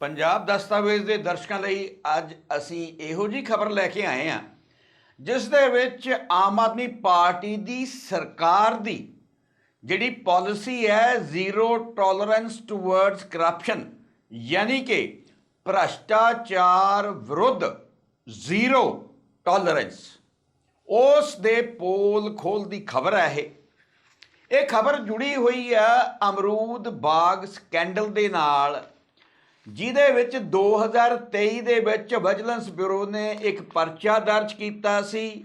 ਪੰਜਾਬ ਦਸਤਾਵੇਜ਼ ਦੇ ਦਰਸ਼ਕਾਂ ਲਈ ਅੱਜ ਅਸੀਂ ਇਹੋ ਜੀ ਖਬਰ ਲੈ ਕੇ ਆਏ ਹਾਂ, ਜਿਸ ਦੇ ਵਿੱਚ ਆਮ ਆਦਮੀ ਪਾਰਟੀ ਦੀ ਸਰਕਾਰ ਦੀ ਜਿਹੜੀ ਪਾਲਿਸੀ ਹੈ ਜ਼ੀਰੋ ਟੋਲਰੈਂਸ ਟੁਵਰਡਸ ਕਰਪਸ਼ਨ, ਯਾਨੀ ਕਿ ਭ੍ਰਸ਼ਟਾਚਾਰ ਵਿਰੁੱਧ ਜ਼ੀਰੋ ਟੋਲਰੈਂਸ, ਉਸ ਦੇ ਪੋਲ ਖੋਲ ਦੀ ਖਬਰ ਹੈ ਇਹ। ਇਹ ਖਬਰ ਜੁੜੀ ਹੋਈ ਹੈ ਅਮਰੂਦ ਬਾਗ ਸਕੈਂਡਲ ਦੇ ਨਾਲ। ਜਿਹਦੇ ਵਿੱਚ 2023 ਦੇ ਵਿੱਚ ਵਿਜੀਲੈਂਸ ਬਿਊਰੋ ਨੇ ਇੱਕ ਪਰਚਾ ਦਰਜ ਕੀਤਾ ਸੀ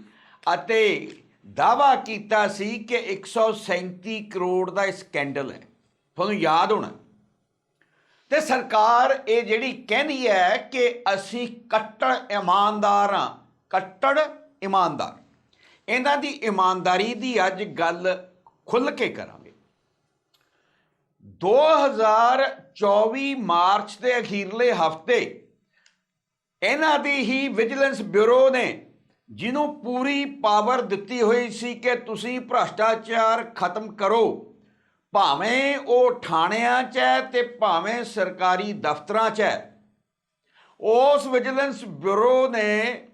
ਅਤੇ ਦਾਵਾ ਕੀਤਾ ਸੀ ਕਿ 137 ਕਰੋੜ ਦਾ ਸਕੈਂਡਲ ਹੈ। ਤੁਹਾਨੂੰ ਯਾਦ ਹੋਣਾ। ਤੇ ਸਰਕਾਰ ਇਹ ਜਿਹੜੀ ਕਹਿੰਦੀ ਹੈ ਕਿ ਅਸੀਂ ਕੱਟੜ ਇਮਾਨਦਾਰ ਹਾਂ, ਕੱਟੜ ਇਮਾਨਦਾਰ। ਇਹਨਾਂ ਦੀ ਇਮਾਨਦਾਰੀ ਦੀ ਅੱਜ ਗੱਲ ਖੁੱਲ ਕੇ ਕਰਾਂਗੇ। 2024 ਮਾਰਚ ਦੇ ਅਖੀਰਲੇ ਹਫ਼ਤੇ ਇਹਨਾਂ ਦੀ ਹੀ ਵਿਜੀਲੈਂਸ ਬਿਊਰੋ ਨੇ ਜਿਹਨੂੰ ਪੂਰੀ ਪਾਵਰ ਦਿੱਤੀ ਹੋਈ ਸੀ ਕਿ ਤੁਸੀਂ ਭ੍ਰਸ਼ਟਾਚਾਰ ਖਤਮ ਕਰੋ। ਭਾਵੇਂ ਉਹ ਥਾਣਿਆਂ 'ਚ ਹੈ ਤੇ ਭਾਵੇਂ ਸਰਕਾਰੀ ਦਫ਼ਤਰਾਂ 'ਚ ਹੈ। ਉਸ ਵਿਜੀਲੈਂਸ ਬਿਊਰੋ ਨੇ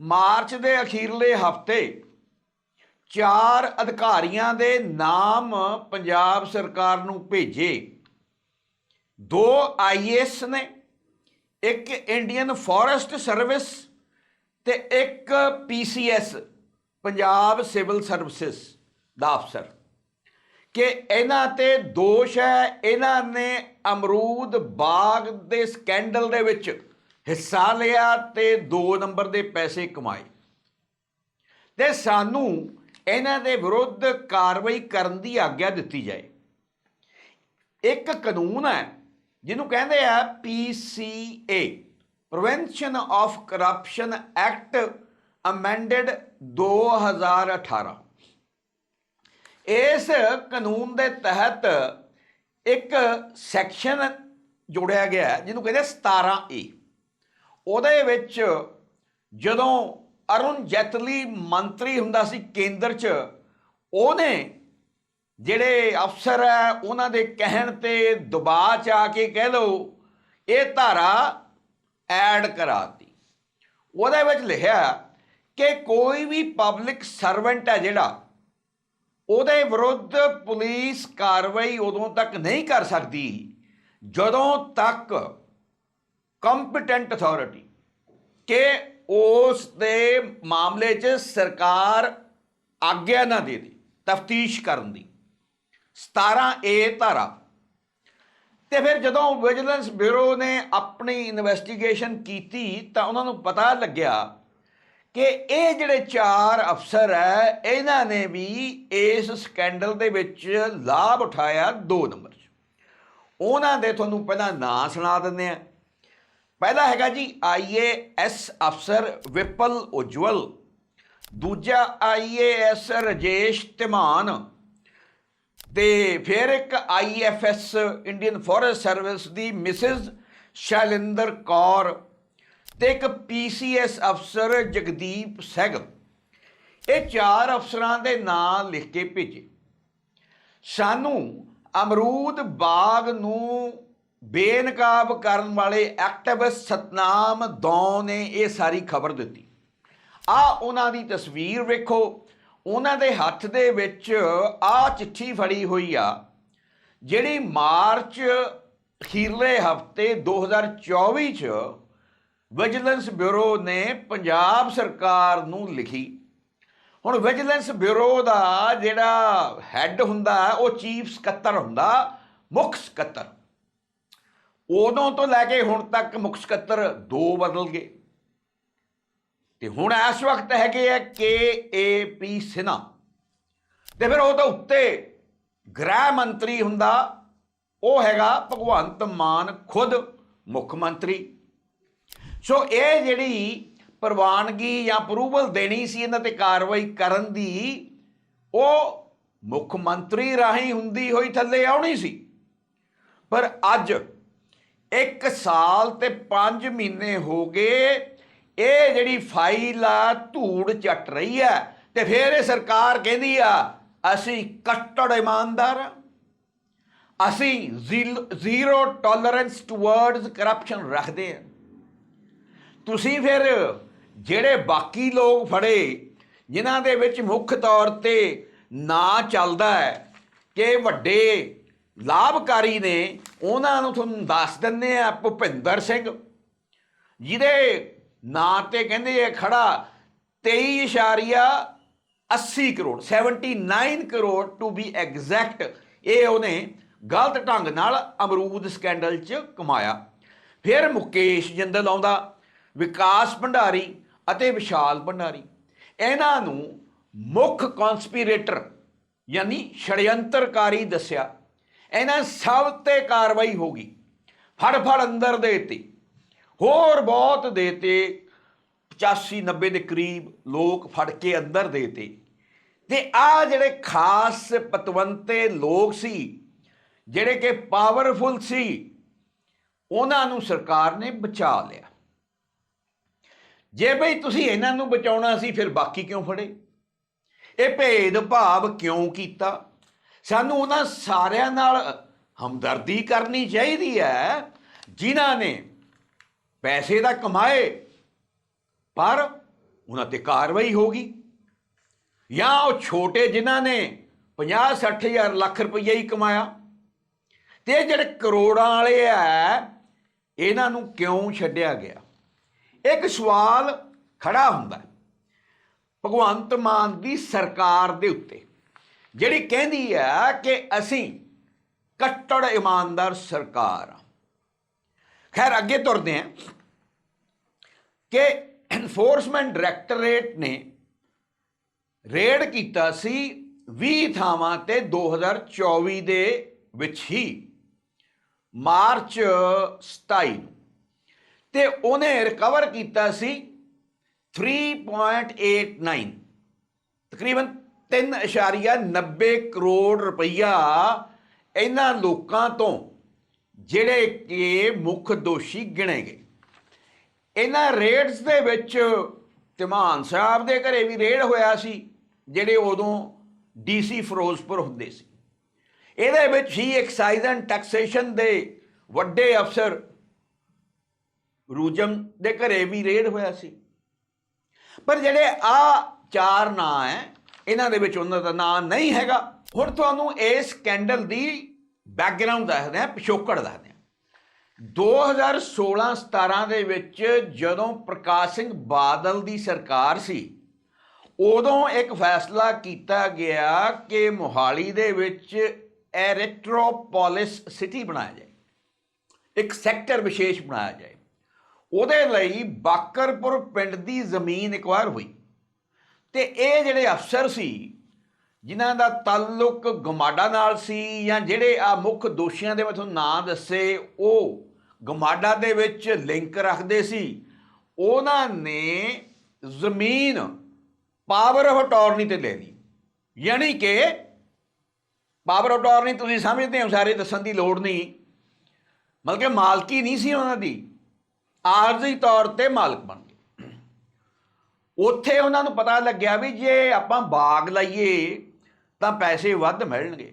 ਮਾਰਚ ਦੇ ਅਖੀਰਲੇ ਹਫ਼ਤੇ ਚਾਰ ਅਧਿਕਾਰੀਆਂ ਦੇ ਨਾਮ ਪੰਜਾਬ ਸਰਕਾਰ ਨੂੰ ਭੇਜੇ। ਦੋ ਆਈਐਸ ਨੇ, ਇੱਕ ਇੰਡੀਅਨ ਫੋਰੈਸਟ ਸਰਵਿਸ ਤੇ ਇੱਕ ਪੀਸੀਐਸ ਪੰਜਾਬ ਸਿਵਲ ਸਰਵਿਸਿਜ਼ ਦਾ ਅਫਸਰ। ਕਿ ਇਹਨਾਂ ਤੇ ਦੋਸ਼ ਹੈ, ਇਹਨਾਂ ਨੇ ਅਮਰੂਦ ਬਾਗ ਦੇ ਸਕੈਂਡਲ ਦੇ ਵਿੱਚ ਹਿੱਸਾ ਲਿਆ ਤੇ 2 ਨੰਬਰ ਦੇ ਪੈਸੇ ਕਮਾਏ। ਤੇ ਸਾਨੂੰ ਇਹਨਾਂ ਦੇ ਵਿਰੁੱਧ ਕਾਰਵਾਈ ਕਰਨ ਦੀ ਆਗਿਆ ਦਿੱਤੀ ਜਾਏ। ਇੱਕ ਕਾਨੂੰਨ ਹੈ, ਜਿਹਨੂੰ ਕਹਿੰਦੇ ਆ PCA prevention of corruption act amended 2018 ਇਸ ਕਾਨੂੰਨ ਦੇ ਤਹਿਤ ਇੱਕ ਸੈਕਸ਼ਨ ਜੋੜਿਆ ਗਿਆ ਜਿਹਨੂੰ ਕਹਿੰਦੇ 17A ਉਹਦੇ ਵਿੱਚ ਜਦੋਂ ਅਰੁਣ ਜੈਤਲੀ ਮੰਤਰੀ ਹੁੰਦਾ ਸੀ ਕੇਂਦਰ 'ਚ, ਉਹਨੇ ਜਿਹੜੇ ਅਫਸਰ ਹੈ, ਉਹਨਾਂ ਦੇ ਕਹਿਣ ਤੇ ਦਬਾਅ ਚ ਆ ਕੇ ਕਹਿ ਲਓ, ਇਹ ਧਾਰਾ ਐਡ ਕਰਾਤੀ। ਉਹਦੇ ਵਿੱਚ ਲਿਖਿਆ ਕਿ ਕੋਈ ਵੀ ਪਬਲਿਕ ਸਰਵੈਂਟ ਹੈ ਜਿਹੜਾ, ਉਹਦੇ ਵਿਰੁੱਧ ਪੁਲਿਸ ਕਾਰਵਾਈ ਉਦੋਂ ਤੱਕ ਨਹੀਂ ਕਰ ਸਕਦੀ, ਜਦੋਂ ਤੱਕ ਕੰਪੀਟੈਂਟ ਅਥਾਰਟੀ, ਕਿ ਉਸ ਦੇ ਮਾਮਲੇ 'ਚ ਸਰਕਾਰ ਆਗਿਆ ਨਾ ਦੇ ਦੇ, ਤਫਤੀਸ਼ ਕਰਨ ਦੀ। 17 ਏ ਧਾਰਾ। ਤੇ ਫਿਰ ਜਦੋਂ ਵਿਜੀਲੈਂਸ ਬਿਊਰੋ ਨੇ ਆਪਣੀ ਇਨਵੈਸਟੀਗੇਸ਼ਨ ਕੀਤੀ, ਤਾਂ ਉਹਨਾਂ ਨੂੰ ਪਤਾ ਲੱਗਿਆ ਕਿ ਇਹ ਜਿਹੜੇ ਚਾਰ ਅਫਸਰ ਹੈ ਇਹਨਾਂ ਨੇ ਵੀ ਇਸ ਸਕੈਂਡਲ ਦੇ ਵਿੱਚ ਲਾਭ ਉਠਾਇਆ 2 ਨੰਬਰ 'ਚ। ਉਹਨਾਂ ਦੇ ਤੁਹਾਨੂੰ ਪਹਿਲਾਂ ਨਾਂ ਸੁਣਾ ਦਿੰਦੇ ਆ। ਪਹਿਲਾ ਹੈਗਾ ਜੀ ਆਈਏਐਸ ਅਫਸਰ ਵਿਪਲ ਉਜਵਲ। ਦੂਜਾ ਆਈਏਐਸ ਰਜੇਸ਼ ਧਮਾਨ। ਤੇ ਫਿਰ ਇੱਕ ਆਈਐਫਐਸ ਇੰਡੀਅਨ ਫੋਰੈਸਟ ਸਰਵਿਸ ਦੀ ਮਿਸਿਸ ਸ਼ੈਲਿੰਦਰ ਕੌਰ ਤੇ ਇੱਕ ਪੀਸੀਐਸ ਅਫਸਰ ਜਗਦੀਪ ਸਹਿਗਲ ਇਹ ਚਾਰ ਅਫਸਰਾਂ ਦੇ ਨਾਂ ਲਿਖ ਕੇ ਭੇਜੇ। ਸਾਨੂੰ ਅਮਰੂਦ ਬਾਗ ਨੂੰ ਬੇਨਕਾਬ ਕਰਨ ਵਾਲੇ ਐਕਟਿਵਿਸਟ ਸਤਨਾਮ ਦੌ ਨੇ ਇਹ ਸਾਰੀ ਖਬਰ ਦਿੱਤੀ। ਆ ਉਹਨਾਂ ਦੀ ਤਸਵੀਰ ਵੇਖੋ। ਉਹਨਾਂ ਦੇ ਹੱਥ ਦੇ ਵਿੱਚ ਆ ਚਿੱਠੀ ਫੜੀ ਹੋਈ ਆ, ਜਿਹੜੀ ਮਾਰਚ ਅਖੀਰਲੇ ਹਫ਼ਤੇ 2024 ਚ ਵਿਜੀਲੈਂਸ ਬਿਊਰੋ ਨੇ ਪੰਜਾਬ ਸਰਕਾਰ ਨੂੰ ਲਿਖੀ। ਹੁਣ ਵਿਜੀਲੈਂਸ ਬਿਊਰੋ ਦਾ ਜਿਹੜਾ ਹੈੱਡ ਹੁੰਦਾ, ਉਹ ਚੀਫ ਸਕੱਤਰ ਹੁੰਦਾ, ਮੁੱਖ ਸਕੱਤਰ। ਉਦੋਂ ਤੋਂ ਲੈ ਕੇ ਹੁਣ ਤੱਕ ਮੁੱਖ ਸਕੱਤਰ ਦੋ ਬਦਲ ਗਏ। ਤੇ ਹੁਣ ਇਸ ਵਕਤ ਹੈਗੇ ਆ ਕੇ ਏ ਪੀ ਸਿਨਾ। ਤੇ ਫਿਰ ਉਹਦੇ ਉੱਤੇ ਗ੍ਰਹਿ ਮੰਤਰੀ ਹੁੰਦਾ, ਉਹ ਹੈਗਾ ਭਗਵੰਤ ਮਾਨ ਖੁਦ ਮੁੱਖ ਮੰਤਰੀ। ਸੋ ਇਹ ਜਿਹੜੀ ਪ੍ਰਵਾਨਗੀ ਜਾਂ ਅਪਰੂਵਲ ਦੇਣੀ ਸੀ ਇਹਨਾਂ ਤੇ ਕਾਰਵਾਈ ਕਰਨ ਦੀ, ਉਹ ਮੁੱਖ ਮੰਤਰੀ ਰਾਹੀਂ ਹੁੰਦੀ ਹੋਈ ਥੱਲੇ ਆਉਣੀ ਸੀ। ਪਰ ਅੱਜ ਇੱਕ ਸਾਲ ਤੇ 5 ਮਹੀਨੇ ਹੋ ਗਏ, ਇਹ ਜਿਹੜੀ ਫਾਈਲ ਆ ਧੂੜ ਚੱਟ ਰਹੀ ਹੈ ਤੇ ਫਿਰ ਇਹ ਸਰਕਾਰ ਕਹਿੰਦੀ ਆ, ਅਸੀਂ ਕੱਟੜ ਇਮਾਨਦਾਰ ਆ। ਅਸੀਂ ਜ਼ੀਰੋ ਟੋਲਰੈਂਸ ਟੁਵਰਡਸ ਕਰਪਸ਼ਨ ਰੱਖਦੇ ਹਾਂ ਤੁਸੀਂ ਫਿਰ ਜਿਹੜੇ ਬਾਕੀ ਲੋਕ ਫੜੇ, ਜਿਨ੍ਹਾਂ ਦੇ ਵਿੱਚ ਮੁੱਖ ਤੌਰ ਤੇ ਨਾ ਚੱਲਦਾ ਹੈ, ਕਿ ਵੱਡੇ ਲਾਭਕਾਰੀ ਨੇ ਉਹਨਾਂ ਨੂੰ ਤੁਹਾਨੂੰ ਦੱਸ ਦਿੰਦੇ ਆ ਭੁਪਿੰਦਰ ਸਿੰਘ। ਜਿਹਦੇ ਨਾਂ ਤੇ ਕਹਿੰਦੇ ਆ ਖੜਾ 23.80 crore 79 crore to be exact ਇਹ ਉਹਨੇ ਗਲਤ ਢੰਗ ਨਾਲ ਅਮਰੂਦ ਸਕੈਂਡਲ 'ਚ ਕਮਾਇਆ। ਫਿਰ ਮੁਕੇਸ਼ ਜਿੰਦਲ ਆਉਂਦਾ, ਵਿਕਾਸ ਭੰਡਾਰੀ ਅਤੇ ਵਿਸ਼ਾਲ ਭੰਡਾਰੀ। ਇਹਨਾਂ ਨੂੰ ਮੁੱਖ ਕਨਸਪੀਰੇਟਰ ਯਾਨੀ ਛੜਯੰਤਰਕਾਰੀ ਦੱਸਿਆ। ਇਹਨਾਂ ਸਭ ਤੇ ਕਾਰਵਾਈ ਹੋ ਗਈ। ਫੜ ਫੜ ਅੰਦਰ ਦੇਤੀ। ਹੋਰ ਬਹੁਤ ਦੇਤੇ। 85 90 ਦੇ ਕਰੀਬ ਲੋਕ ਫੜ ਕੇ ਅੰਦਰ ਦੇਤੇ। ਤੇ ਆ ਜਿਹੜੇ ਖਾਸ ਪਤਵੰਤੇ ਲੋਕ ਸੀ, ਜਿਹੜੇ ਕਿ ਪਾਵਰਫੁਲ ਸੀ, ਉਹਨਾਂ ਨੂੰ ਸਰਕਾਰ ਨੇ ਬਚਾ ਲਿਆ। ਜੇ ਬਈ ਤੁਸੀਂ ਇਹਨਾਂ ਨੂੰ ਬਚਾਉਣਾ ਸੀ, ਫਿਰ ਬਾਕੀ ਕਿਉਂ ਫੜੇ? ਇਹ ਭੇਦ ਭਾਵ ਕਿਉਂ ਕੀਤਾ? ਸਾਨੂੰ ਉਹਨਾਂ ਸਾਰਿਆਂ ਨਾਲ ਹਮਦਰਦੀ ਕਰਨੀ ਚਾਹੀਦੀ ਹੈ, ਜਿਨ੍ਹਾਂ ਨੇ ਪੈਸੇ ਤਾਂ ਕਮਾਏ, ਪਰ ਉਹਨਾਂ ਤੇ ਕਾਰਵਾਈ ਹੋਗੀ ਜਾਂ ਉਹ ਛੋਟੇ ਜਿਨ੍ਹਾਂ ਨੇ 50 60 ਹਜ਼ਾਰ ਲੱਖ ਰੁਪਈਆ ਹੀ ਕਮਾਇਆ। ਤੇ ਇਹ ਜਿਹੜੇ ਕਰੋੜਾਂ ਵਾਲੇ ਆ ਇਹਨਾਂ ਨੂੰ ਕਿਉਂ ਛੱਡਿਆ ਗਿਆ? ਇੱਕ ਸਵਾਲ ਖੜਾ ਹੁੰਦਾ ਭਗਵੰਤ ਮਾਨ ਦੀ ਸਰਕਾਰ ਦੇ ਉੱਤੇ ਜਿਹੜੀ ਕਹਿੰਦੀ ਹੈ ਕਿ ਅਸੀਂ ਕੱਟੜ ਇਮਾਨਦਾਰ ਸਰਕਾਰ ਆ ਖੈਰ, ਅੱਗੇ ਤੁਰਦੇ ਹਾਂ ਕਿ ਐਨਫੋਰਸਮੈਂਟ ਡਾਇਰੈਕਟੋਰੇਟ ਨੇ ਰੇਡ ਕੀਤਾ ਸੀ 20 ਥਾਵਾਂ ਤੇ 2024 ਦੇ ਵਿੱਚ ਹੀ ਮਾਰਚ 27 ਨੂੰ। ਤੇ ਉਹਨੇ ਰਿਕਵਰ ਕੀਤਾ ਸੀ 3.89 ਤਕਰੀਬਨ 3.90 ਕਰੋੜ ਰੁਪਈਆ ਇਹਨਾਂ ਲੋਕਾਂ ਤੋਂ, ਜਿਹੜੇ ਕਿ ਮੁੱਖ ਦੋਸ਼ੀ ਗਿਣੇ ਗਏ ਇਹਨਾਂ ਰੇਡਸ ਦੇ ਵਿੱਚ ਧਮਾਨ ਸਾਹਿਬ ਦੇ ਘਰੇ ਵੀ ਰੇਡ ਹੋਇਆ ਸੀ, ਜਿਹੜੇ ਉਦੋਂ ਡੀਸੀ ਫਿਰੋਜ਼ਪੁਰ ਹੁੰਦੇ ਸੀ। ਇਹਦੇ ਵਿੱਚ ਹੀ ਐਕਸਾਈਜ਼ ਐਂਡ ਟੈਕਸੇਸ਼ਨ ਦੇ ਵੱਡੇ ਅਫਸਰ ਰੂਜਮ ਦੇ ਘਰੇ ਵੀ ਰੇਡ ਹੋਇਆ ਸੀ। ਪਰ ਜਿਹੜੇ ਆ ਚਾਰ ਨਾਂ ਹੈ ਇਹਨਾਂ ਦੇ ਵਿੱਚ ਉਹਨਾਂ ਦਾ ਨਾਂ ਨਹੀਂ ਹੈਗਾ। ਹੁਣ ਤੁਹਾਨੂੰ ਇਸ ਸਕੈਂਡਲ ਦੀ ਬੈਕਗ੍ਰਾਉਂਡ ਦੱਸਦੇ ਆ ਪਿਛੋਕੜ ਦੱਸਦੇ ਆ 2016-17 ਦੇ ਵਿੱਚ ਜਦੋਂ ਪ੍ਰਕਾਸ਼ ਸਿੰਘ ਬਾਦਲ ਦੀ ਸਰਕਾਰ ਸੀ, ਉਦੋਂ ਇੱਕ ਫੈਸਲਾ ਕੀਤਾ ਗਿਆ ਕਿ ਮੋਹਾਲੀ ਦੇ ਵਿੱਚ ਐਰਿਟ੍ਰੋਪੋਲਿਸ ਸਿਟੀ ਬਣਾਇਆ ਜਾਏ। ਇੱਕ ਸੈਕਟਰ ਵਿਸ਼ੇਸ਼ ਬਣਾਇਆ ਜਾਏ। ਉਹਦੇ ਲਈ ਬਾਕਰਪੁਰ ਪਿੰਡ ਦੀ ਜ਼ਮੀਨ ਇਕਵਾਰ ਹੋਈ। ਤੇ ਇਹ ਜਿਹੜੇ ਅਫਸਰ ਸੀ, ਜਿਨ੍ਹਾਂ ਦਾ ਤਾਲੁਕ ਗਮਾਡਾ ਨਾਲ ਸੀ ਜਾਂ ਜਿਹੜੇ ਆ ਮੁੱਖ ਦੋਸ਼ੀਆਂ ਦੇ ਮੈਂ ਤੁਹਾਨੂੰ ਨਾਂ ਦੱਸੇ, ਉਹ ਗਮਾਡਾ ਦੇ ਵਿੱਚ ਲਿੰਕ ਰੱਖਦੇ ਸੀ। ਉਹਨਾਂ ਨੇ ਜ਼ਮੀਨ ਪਾਵਰ ਆਫ ਅਟਾਰਨੀ ਤੇ ਲੈ ਲਈ। ਯਾਨੀ ਕਿ ਪਾਵਰ ਆਫ ਅਟਾਰਨੀ ਤੁਸੀਂ ਸਮਝਦੇ ਹੋ, ਸਾਰੇ ਦੱਸਣ ਦੀ ਲੋੜ ਨਹੀਂ। ਮਤਲਬ ਕਿ ਮਾਲਕੀ ਨਹੀਂ ਸੀ ਉਹਨਾਂ ਦੀ। ਆਰਜ਼ੀ ਤੌਰ ਤੇ ਮਾਲਕ ਬਣ ਉੱਥੇ ਉਹਨਾਂ ਨੂੰ ਪਤਾ ਲੱਗਿਆ ਵੀ ਜੇ ਆਪਾਂ ਬਾਗ ਲਾਈਏ ਤਾਂ ਪੈਸੇ ਵੱਧ ਮਿਲਣਗੇ।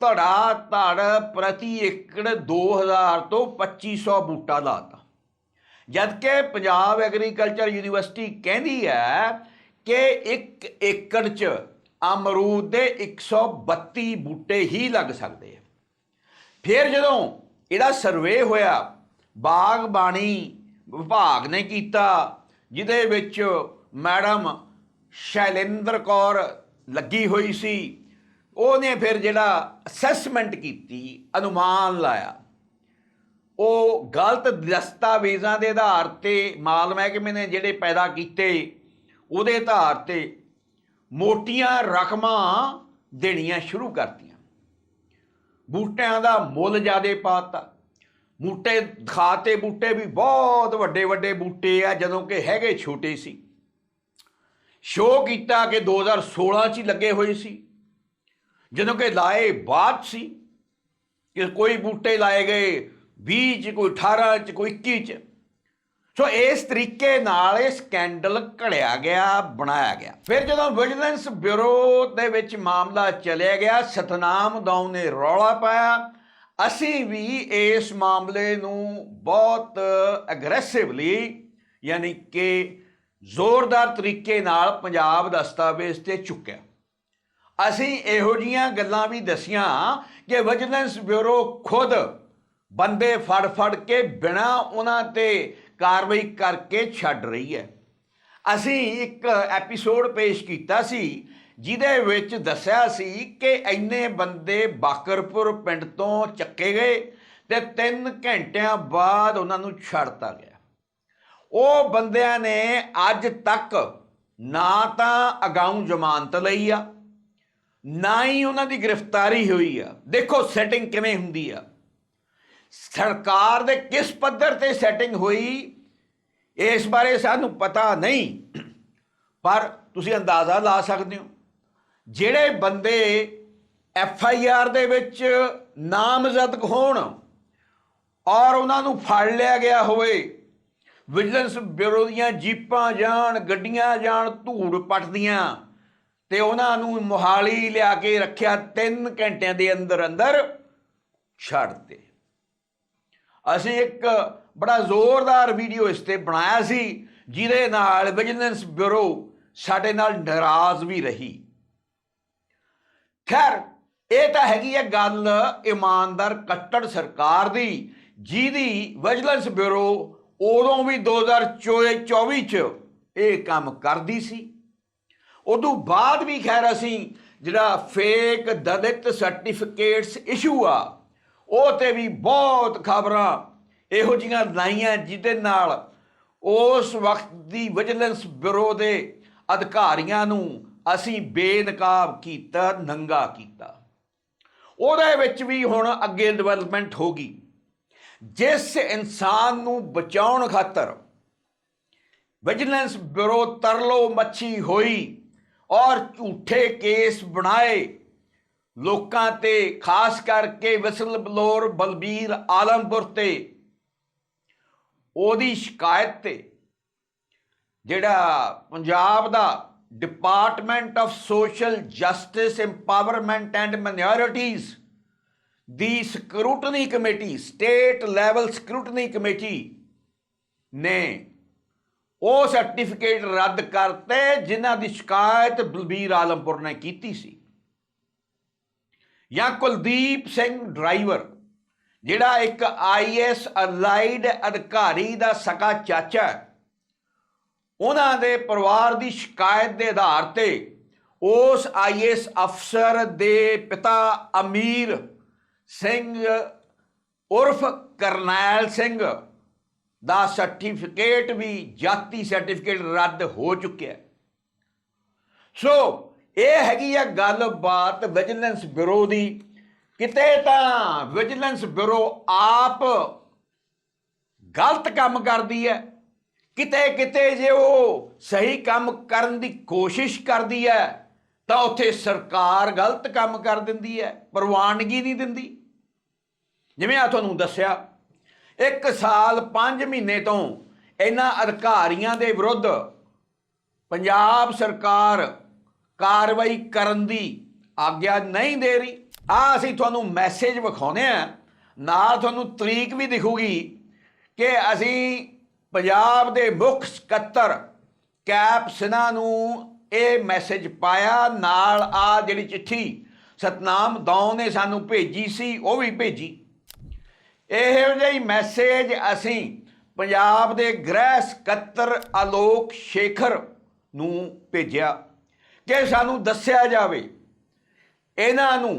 ਧੜਾ ਧੜ ਪ੍ਰਤੀ ਏਕੜ 2000 ਤੋਂ 2500 ਬੂਟਾ ਲਾਤਾ। ਜਦ ਕਿ ਪੰਜਾਬ ਐਗਰੀਕਲਚਰ ਯੂਨੀਵਰਸਿਟੀ ਕਹਿੰਦੀ ਹੈ ਕਿ 1 ਏਕੜ 'ਚ ਅਮਰੂਦ ਦੇ 132 ਬੂਟੇ ਹੀ ਲੱਗ ਸਕਦੇ ਆ। ਫਿਰ ਜਦੋਂ ਇਹਦਾ ਸਰਵੇ ਹੋਇਆ, ਬਾਗਬਾਣੀ ਵਿਭਾਗ ਨੇ ਕੀਤਾ ਜਿਹਦੇ ਵਿੱਚ ਮੈਡਮ ਸ਼ੈਲਿੰਦਰ ਕੌਰ ਲੱਗੀ ਹੋਈ ਸੀ। ਉਹਨੇ ਫਿਰ ਜਿਹੜਾ ਅਸੈਸਮੈਂਟ ਕੀਤੀ, ਅਨੁਮਾਨ ਲਾਇਆ। ਉਹ ਗਲਤ ਦਸਤਾਵੇਜ਼ਾਂ ਦੇ ਆਧਾਰ ਤੇ ਮਾਲ ਮਹਿਕਮੇ ਨੇ ਜਿਹੜੇ ਪੈਦਾ ਕੀਤੇ, ਉਹਦੇ ਆਧਾਰ ਤੇ ਮੋਟੀਆਂ ਰਕਮਾਂ ਦੇਣੀਆਂ ਸ਼ੁਰੂ ਕਰਤੀਆਂ। ਬੂਟਿਆਂ ਦਾ ਮੁੱਲ ਜ਼ਿਆਦੇ ਪਾਤਾ ਬੂਟੇ ਖਾਤੇ ਬੂਟੇ ਵੀ ਬਹੁਤ ਵੱਡੇ ਵੱਡੇ ਬੂਟੇ ਆ, ਜਦੋਂ ਕਿ ਹੈਗੇ ਛੋਟੇ ਸੀ। ਸ਼ੋਅ ਕੀਤਾ ਕਿ 2016 ਚ ਹੀ ਲੱਗੇ ਹੋਏ ਸੀ। ਜਦੋਂ ਕਿ ਲਾਏ ਬਾਅਦ ਸੀ ਕਿ ਕੋਈ ਬੂਟੇ ਲਾਏ ਗਏ 20 ਚ, ਕੋਈ 18 ਚ, ਕੋਈ 21 ਚ। ਸੋ ਇਸ ਤਰੀਕੇ ਨਾਲ ਇਹ ਸਕੈਂਡਲ ਘੜਿਆ ਗਿਆ, ਬਣਾਇਆ ਗਿਆ। ਫਿਰ ਜਦੋਂ ਵਿਜੀਲੈਂਸ ਬਿਊਰੋ ਦੇ ਵਿੱਚ ਮਾਮਲਾ ਚਲਿਆ ਗਿਆ, ਸਤਨਾਮ ਦੌ ਨੇ ਰੌਲਾ ਪਾਇਆ। ਅਸੀਂ ਵੀ ਇਸ ਮਾਮਲੇ ਨੂੰ ਬਹੁਤ ਐਗਰੈਸਿਵਲੀ ਯਾਨੀ ਕਿ ਜ਼ੋਰਦਾਰ ਤਰੀਕੇ ਨਾਲ ਪੰਜਾਬ ਦਸਤਾਵੇਜ਼ ਤੇ ਚੁੱਕਿਆ। ਅਸੀਂ ਇਹੋ ਜੀਆਂ ਗੱਲਾਂ ਵੀ ਦਸੀਆਂ ਕਿ ਵਿਜੀਲੈਂਸ ਬਿਊਰੋ ਖੁਦ ਬੰਦੇ ਫੜ ਫੜ ਕੇ ਬਿਨਾ ਉਹਨਾਂ ਤੇ ਕਾਰਵਾਈ ਕਰਕੇ ਛੱਡ ਰਹੀ ਹੈ। ਅਸੀਂ ਇੱਕ ਐਪੀਸੋਡ ਪੇਸ਼ ਕੀਤਾ ਸੀ ਜਿਹਦੇ ਵਿੱਚ ਦੱਸਿਆ ਸੀ ਕਿ ਇੰਨੇ ਬੰਦੇ ਬਾਕਰਪੁਰ ਪਿੰਡ ਤੋਂ ਚੱਕੇ ਗਏ ਤੇ 3 ਘੰਟਿਆਂ ਬਾਅਦ ਉਹਨਾਂ ਨੂੰ ਛੱਡਤਾ ਗਿਆ। ਉਹ ਬੰਦਿਆਂ ਨੇ ਅੱਜ ਤੱਕ ਨਾ ਤਾਂ ਅਗਾਊਂ ਜ਼ਮਾਨਤ ਲਈ ਆ, ਨਾ ਹੀ ਉਹਨਾਂ ਦੀ ਗ੍ਰਿਫਤਾਰੀ ਹੋਈ ਆ। ਦੇਖੋ ਸੈਟਿੰਗ ਕਿਵੇਂ ਹੁੰਦੀ ਆ। ਸਰਕਾਰ ਦੇ ਕਿਸ ਪੱਧਰ ਤੇ ਸੈਟਿੰਗ ਹੋਈ, ਇਸ ਬਾਰੇ ਸਾਨੂੰ ਪਤਾ ਨਹੀਂ, ਪਰ ਤੁਸੀਂ ਅੰਦਾਜ਼ਾ ਲਾ ਸਕਦੇ ਹੋ। ਜਿਹੜੇ ਬੰਦੇ ਐਫ ਆਈ ਆਰ ਦੇ ਵਿੱਚ ਨਾਮਜ਼ਦ ਹੋਣ ਔਰ ਉਹਨਾਂ ਨੂੰ ਫੜ ਲਿਆ ਗਿਆ ਹੋਵੇ, ਵਿਜੀਲੈਂਸ ਬਿਊਰੋ ਦੀਆਂ ਜੀਪਾਂ ਜਾਣ, ਗੱਡੀਆਂ ਜਾਣ, ਧੂੜ ਪਟਦੀਆਂ ਤੇ ਉਹਨਾਂ ਨੂੰ ਮੁਹਾਲੀ ਲਿਆ ਕੇ ਰੱਖਿਆ 3 ਘੰਟਿਆਂ ਦੇ ਅੰਦਰ ਅੰਦਰ ਛੱਡਤੇ ਅਸੀਂ ਇੱਕ ਬੜਾ ਜ਼ੋਰਦਾਰ ਵੀਡੀਓ ਇਸ ਤੇ ਬਣਾਇਆ ਸੀ, ਜਿਹਦੇ ਨਾਲ ਵਿਜੀਲੈਂਸ ਬਿਊਰੋ ਸਾਡੇ ਨਾਲ ਨਾਰਾਜ਼ ਵੀ ਰਹੀ। ਖੈਰ, ਇਹ ਤਾਂ ਹੈਗੀ ਹੈ ਗੱਲ ਇਮਾਨਦਾਰ ਕੱਟੜ ਸਰਕਾਰ ਦੀ, ਜਿਹਦੀ ਵਿਜੀਲੈਂਸ ਬਿਊਰੋ ਉਦੋਂ ਵੀ 2024 ਚ ਇਹ ਕੰਮ ਕਰਦੀ ਸੀ। ਉਦੋਂ ਬਾਅਦ ਵੀ ਖੈਰ ਅਸੀਂ ਜਿਹੜਾ ਫੇਕ ਦਲਿਤ ਸਰਟੀਫਿਕੇਟਸ ਇਸ਼ੂ ਆ, ਉਹ ਤੇ ਵੀ ਬਹੁਤ ਖਬਰਾਂ ਇਹੋ ਜੀਆਂ ਲਾਈਆਂ, ਜਿਹਦੇ ਨਾਲ ਉਸ ਵਕਤ ਦੀ ਵਿਜੀਲੈਂਸ ਬਿਊਰੋ ਦੇ ਅਧਿਕਾਰੀਆਂ ਨੂੰ ਅਸੀਂ ਬੇਨਕਾਬ ਕੀਤਾ, ਨੰਗਾ ਕੀਤਾ। ਉਹਦੇ ਵਿੱਚ ਵੀ ਹੁਣ ਅੱਗੇ ਡਿਵੈਲਪਮੈਂਟ ਹੋ ਗਈ। ਜਿਸ ਇਨਸਾਨ ਨੂੰ ਬਚਾਉਣ ਖਾਤਰ ਵਿਜੀਲੈਂਸ ਬਿਊਰੋ ਤਰਲੋ ਮੱਛੀ ਹੋਈ ਔਰ ਝੂਠੇ ਕੇਸ ਬਣਾਏ, ਲੋਕਾਂ ਤੇ ਖਾਸ ਕਰਕੇ ਵਿਸਲ ਬਲੋਰ ਬਲਬੀਰ ਆਲਮਪੁਰ ਤੇ, ਉਹਦੀ ਸ਼ਿਕਾਇਤ ਤੇ ਜਿਹੜਾ ਪੰਜਾਬ ਦਾ department of social justice empowerment and minorities the scrutiny committee state level scrutiny committee ਨੇ ਉਹ ਸਰਟੀਫਿਕੇਟ ਰੱਦ ਕਰਤੇ, ਜਿਨ੍ਹਾਂ ਦੀ ਸ਼ਿਕਾਇਤ ਬਲਬੀਰ ਆਲਮਪੁਰ ਨੇ ਕੀਤੀ ਸੀ। ਜਾਂ ਕੁਲਦੀਪ ਸਿੰਘ ਡਰਾਈਵਰ, ਜਿਹੜਾ ਇੱਕ ਆਈਐਸ ਅਲਾਈਡ ਅਧਿਕਾਰੀ ਦਾ ਸਕਾ ਚਾਚਾ ਹੈ। ਉਹਨਾਂ ਦੇ ਪਰਿਵਾਰ ਦੀ ਸ਼ਿਕਾਇਤ ਦੇ ਆਧਾਰ ਤੇ ਉਸ ਆਈਐਸ ਅਫਸਰ ਦੇ ਪਿਤਾ ਅਮੀਰ ਸਿੰਘ ਉਰਫ ਕਰਨੈਲ ਸਿੰਘ ਦਾ ਸਰਟੀਫਿਕੇਟ ਵੀ ਜਾਤੀ ਸਰਟੀਫਿਕੇਟ ਰੱਦ ਹੋ ਚੁੱਕਿਆ ਸੋ, ਇਹ ਹੈਗੀ ਆ ਗੱਲਬਾਤ ਵਿਜੀਲੈਂਸ ਬਿਊਰੋ ਦੀ। ਕਿਤੇ ਤਾਂ ਵਿਜੀਲੈਂਸ ਬਿਊਰੋ ਆਪ ਗਲਤ ਕੰਮ ਕਰਦੀ ਹੈ ਕਿਤੇ ਕਿਤੇ ਜੇ ਉਹ ਸਹੀ ਕੰਮ ਕਰਨ ਦੀ ਕੋਸ਼ਿਸ਼ ਕਰਦੀ ਹੈ ਤਾਂ ਉੱਥੇ ਸਰਕਾਰ ਗਲਤ ਕੰਮ ਕਰ ਦਿੰਦੀ ਹੈ ਪ੍ਰਵਾਨਗੀ ਨਹੀਂ ਦਿੰਦੀ। ਜਿਵੇਂ ਆ ਤੁਹਾਨੂੰ ਦੱਸਿਆ, ਇੱਕ ਸਾਲ 5 ਮਹੀਨੇ ਤੋਂ ਇਹਨਾਂ ਅਧਿਕਾਰੀਆਂ ਦੇ ਵਿਰੁੱਧ ਪੰਜਾਬ ਸਰਕਾਰ ਕਾਰਵਾਈ ਕਰਨ ਦੀ ਆਗਿਆ ਨਹੀਂ ਦੇ ਰਹੀ। ਆ ਅਸੀਂ ਤੁਹਾਨੂੰ ਮੈਸੇਜ ਵਿਖਾਉਨੇ ਆ ਨਾਲ ਤੁਹਾਨੂੰ ਤਰੀਕ ਵੀ ਦਿਖੂਗੀ ਕਿ ਅਸੀਂ ਪੰਜਾਬ ਦੇ ਮੁੱਖ ਸਕੱਤਰ ਕੈਪ ਸਿਨਾ ਨੂੰ ਇਹ ਮੈਸੇਜ ਪਾਇਆ, ਨਾਲ ਆ ਜਿਹੜੀ ਚਿੱਠੀ ਸਤਨਾਮ ਦੌ ਨੇ ਸਾਨੂੰ ਭੇਜੀ ਸੀ, ਉਹ ਵੀ ਭੇਜੀ। ਇਹੋ ਜਿਹੀ ਮੈਸੇਜ ਅਸੀਂ ਪੰਜਾਬ ਦੇ ਗ੍ਰਹਿ ਸਕੱਤਰ ਆਲੋਕ ਸ਼ੇਖਰ ਨੂੰ ਭੇਜਿਆ ਕਿ ਸਾਨੂੰ ਦੱਸਿਆ ਜਾਵੇ। ਇਹਨਾਂ ਨੂੰ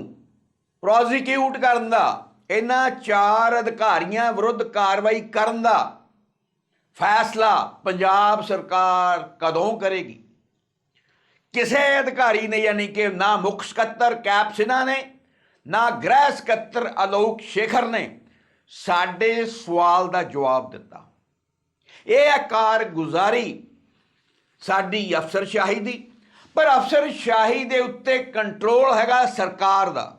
ਪ੍ਰੋਸੀਕਿਊਟ ਕਰਨ ਦਾ, ਇਹਨਾਂ ਚਾਰ ਅਧਿਕਾਰੀਆਂ ਵਿਰੁੱਧ ਕਾਰਵਾਈ ਕਰਨ ਦਾ ਫੈਸਲਾ ਪੰਜਾਬ ਸਰਕਾਰ ਕਦੋਂ ਕਰੇਗੀ? ਕਿਸੇ ਅਧਿਕਾਰੀ ਨੇ ਯਾਨੀ ਕਿ ਨਾ ਮੁੱਖ ਸਕੱਤਰ ਕੈਪ ਸਿਨਾ ਨੇ, ਨਾ ਗ੍ਰਹਿ ਸਕੱਤਰ ਅਲੋਕ ਸ਼ੇਖਰ ਨੇ ਸਾਡੇ ਸਵਾਲ ਦਾ ਜਵਾਬ ਦਿੱਤਾ। ਇਹ ਹੈ ਕਾਰਗੁਜ਼ਾਰੀ ਸਾਡੀ ਅਫਸਰਸ਼ਾਹੀ ਦੀ, ਪਰ ਅਫਸਰਸ਼ਾਹੀ ਦੇ ਉੱਤੇ ਕੰਟਰੋਲ ਹੈਗਾ ਸਰਕਾਰ ਦਾ।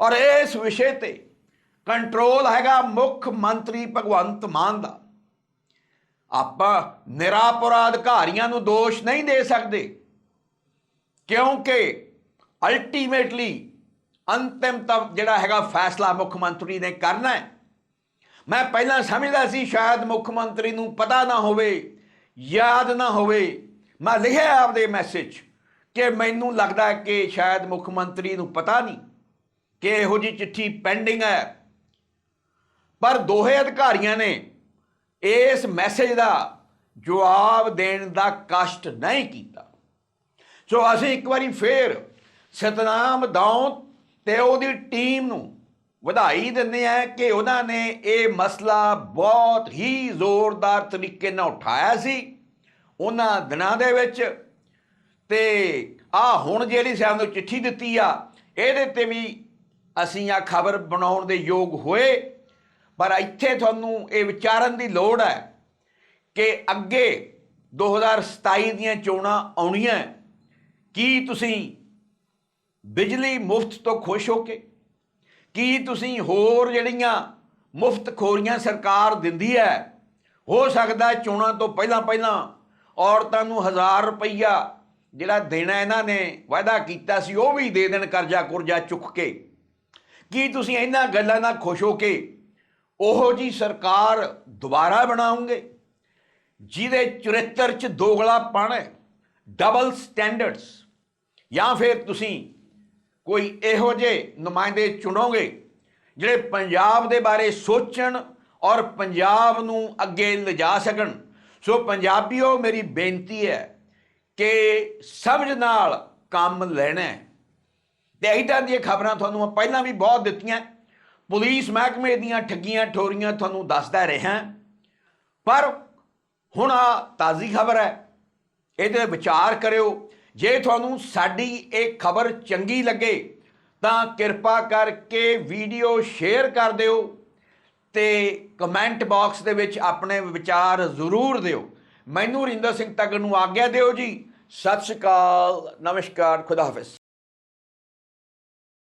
ਔਰ ਇਸ ਵਿਸ਼ੇ ਤੇ ਕੰਟਰੋਲ ਹੈਗਾ ਮੁੱਖ ਮੰਤਰੀ ਭਗਵੰਤ ਮਾਨ ਦਾ। ਆਪਾਂ ਨਿਰਾਪਰਾ ਅਧਿਕਾਰੀਆਂ ਨੂੰ ਦੋਸ਼ ਨਹੀਂ ਦੇ ਸਕਦੇ। ਕਿਉਂਕਿ ਅਲਟੀਮੇਟਲੀ ਅੰਤਿਮ ਤਾਂ ਜਿਹੜਾ ਹੈਗਾ ਫੈਸਲਾ ਮੁੱਖ ਮੰਤਰੀ ਨੇ ਕਰਨਾ ਹੈ। ਮੈਂ ਪਹਿਲਾਂ ਸਮਝਦਾ ਸੀ ਸ਼ਾਇਦ ਮੁੱਖ ਮੰਤਰੀ ਨੂੰ ਪਤਾ ਨਾ ਹੋਵੇ, ਯਾਦ ਨਾ ਹੋਵੇ। ਮੈਂ ਲਿਖਿਆ ਆਪਦੇ ਮੈਸੇਜ ਕਿ ਮੈਨੂੰ ਲੱਗਦਾ ਕਿ ਸ਼ਾਇਦ ਮੁੱਖ ਮੰਤਰੀ ਨੂੰ ਪਤਾ ਨਹੀਂ ਕਿ ਇਹੋ ਜੀ ਚਿੱਠੀ ਪੈਂਡਿੰਗ ਹੈ। ਪਰ ਦੋਹੇ ਅਧਿਕਾਰੀਆਂ ਨੇ ਇਸ ਮੈਸੇਜ ਦਾ ਜਵਾਬ ਦੇਣ ਦਾ ਕਸ਼ਟ ਨਹੀਂ ਕੀਤਾ। ਸੋ ਅਸੀਂ ਇੱਕ ਵਾਰੀ ਫੇਰ ਸਤਨਾਮ ਦੌਂ ਤੇ ਉਹਦੀ ਟੀਮ ਨੂੰ ਵਧਾਈ ਦਿੰਦੇ ਆ ਕਿ ਉਹਨਾਂ ਨੇ ਇਹ ਮਸਲਾ ਬਹੁਤ ਹੀ ਜ਼ੋਰਦਾਰ ਤਰੀਕੇ ਨਾਲ ਉਠਾਇਆ ਸੀ ਉਹਨਾਂ ਦਿਨਾਂ ਦੇ ਵਿੱਚ। ਤੇ ਆ ਹੁਣ ਜਿਹੜੀ ਸਾਨੂੰ ਚਿੱਠੀ ਦਿੱਤੀ ਆ, ਇਹਦੇ ਤੇ ਵੀ ਅਸੀਂ ਆ ਖਬਰ ਬਣਾਉਣ ਦੇ ਯੋਗ ਹੋਏ। ਪਰ ਇੱਥੇ ਤੁਹਾਨੂੰ ਇਹ ਵਿਚਾਰਨ ਦੀ ਲੋੜ ਹੈ ਕਿ ਅੱਗੇ 2027 ਦੀਆਂ ਚੋਣਾਂ ਆਉਣੀਆਂ ਕੀ ਤੁਸੀਂ ਬਿਜਲੀ ਮੁਫਤ ਤੋਂ ਖੁਸ਼ ਹੋ ਕੇ? ਕੀ ਤੁਸੀਂ ਹੋਰ ਜਿਹੜੀਆਂ ਮੁਫਤ ਖੋਰੀਆਂ ਸਰਕਾਰ ਦਿੰਦੀ ਹੈ, ਹੋ ਸਕਦਾ ਚੋਣਾਂ ਤੋਂ ਪਹਿਲਾਂ ਪਹਿਲਾਂ ਔਰਤਾਂ ਨੂੰ 1000 ਰੁਪਈਆ ਜਿਹੜਾ ਦੇਣਾ ਇਹਨਾਂ ਨੇ ਵਾਅਦਾ ਕੀਤਾ ਸੀ, ਉਹ ਵੀ ਦੇ ਦੇਣ ਕਰਜ਼ਾ ਕੁਰਜ਼ਾ ਚੁੱਕ ਕੇ। ਕੀ ਤੁਸੀਂ ਇਹਨਾਂ ਗੱਲਾਂ ਨਾਲ ਖੁਸ਼ ਹੋ ਕੇ ਉਹੋ ਜੀ ਸਰਕਾਰ ਦੁਬਾਰਾ ਬਣਾਉਂਗੇ, ਜਿਹਦੇ ਚਰਿੱਤਰ 'ਚ ਦੋਗਲਾਪਣ ਹੈ ਡਬਲ ਸਟੈਂਡਰਡਸ ਜਾਂ ਫਿਰ ਤੁਸੀਂ ਕੋਈ ਇਹੋ ਜਿਹੇ ਨੁਮਾਇੰਦੇ ਚੁਣੋਗੇ, ਜਿਹੜੇ ਪੰਜਾਬ ਦੇ ਬਾਰੇ ਸੋਚਣ ਔਰ ਪੰਜਾਬ ਨੂੰ ਅੱਗੇ ਲਿਜਾ ਸਕਣ। ਸੋ ਪੰਜਾਬੀਓ, ਮੇਰੀ ਬੇਨਤੀ ਹੈ ਕਿ ਸਮਝ ਨਾਲ ਕੰਮ ਲੈਣਾ ਹੈ। ਤੇ ਇਦਾਂ ਦੀਆਂ ਖਬਰਾਂ ਤੁਹਾਨੂੰ ਮੈਂ ਪਹਿਲਾਂ ਵੀ ਬਹੁਤ ਦਿੱਤੀਆਂ। ਪੁਲਿਸ ਮਹਿਕਮੇ ਦੀਆਂ ਠੱਗੀਆਂ ਠੋਰੀਆਂ ਤੁਹਾਨੂੰ ਦੱਸਦਾ ਰਿਹਾ। ਪਰ ਹੁਣ ਆ ਤਾਜ਼ੀ ਖਬਰ ਹੈ। ਇਹਦੇ ਵਿਚਾਰ ਕਰਿਓ। ਜੇ ਤੁਹਾਨੂੰ ਸਾਡੀ ਇਹ ਖਬਰ ਚੰਗੀ ਲੱਗੇ, ਤਾਂ ਕਿਰਪਾ ਕਰਕੇ ਵੀਡੀਓ ਸ਼ੇਅਰ ਕਰ ਦਿਓ ਤੇ ਕਮੈਂਟ ਬਾਕਸ ਦੇ ਵਿੱਚ ਆਪਣੇ ਵਿਚਾਰ ਜ਼ਰੂਰ ਦਿਓ। ਮੈਨੂੰ ਰਿੰਦਰ ਸਿੰਘ ਤੱਕ ਨੂੰ ਆਗਿਆ ਦਿਓ ਜੀ। ਸਤਿ ਸ਼੍ਰੀ ਅਕਾਲ। ਨਮਸਕਾਰ। ਖੁਦਾ ਹਾਫਿਜ਼।